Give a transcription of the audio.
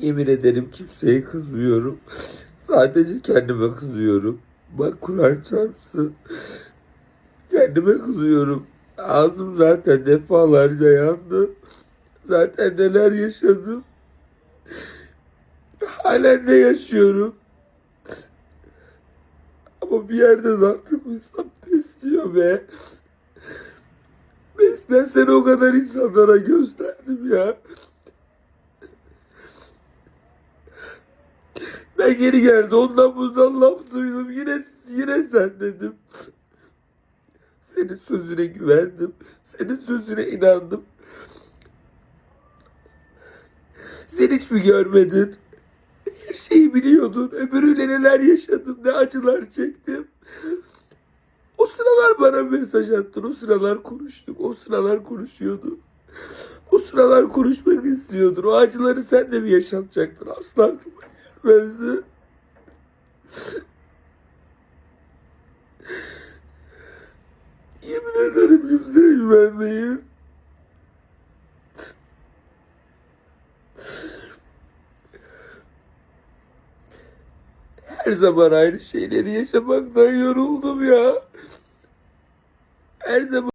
Yemin ederim kimseye kızmıyorum. Sadece kendime kızıyorum. Bak Kur'an çarpsın. Kendime kızıyorum. Ağzım zaten defalarca yandı. Zaten neler yaşadım. Halen de yaşıyorum. Ama bir yerde zaten insan pes diyor be. Ben seni o kadar insanlara gösterdim ya. Ben geri geldi ondan bundan laf duydum. Yine yine sen dedim. Senin sözüne güvendim. Senin sözüne inandım. Sen hiç mi görmedin? Her şeyi biliyordun. Öbürüyle neler yaşadım, ne acılar çektim. O sıralar bana mesaj attın. O sıralar konuştuk. O sıralar konuşuyorduk. O sıralar konuşmak istiyordun. O acıları sen de mi yaşatacaktın? Asla aklıma gelmezdi. Yemin ederim kimseye güvenmeyin. Her zaman aynı şeyleri yaşamaktan yoruldum ya. Her zaman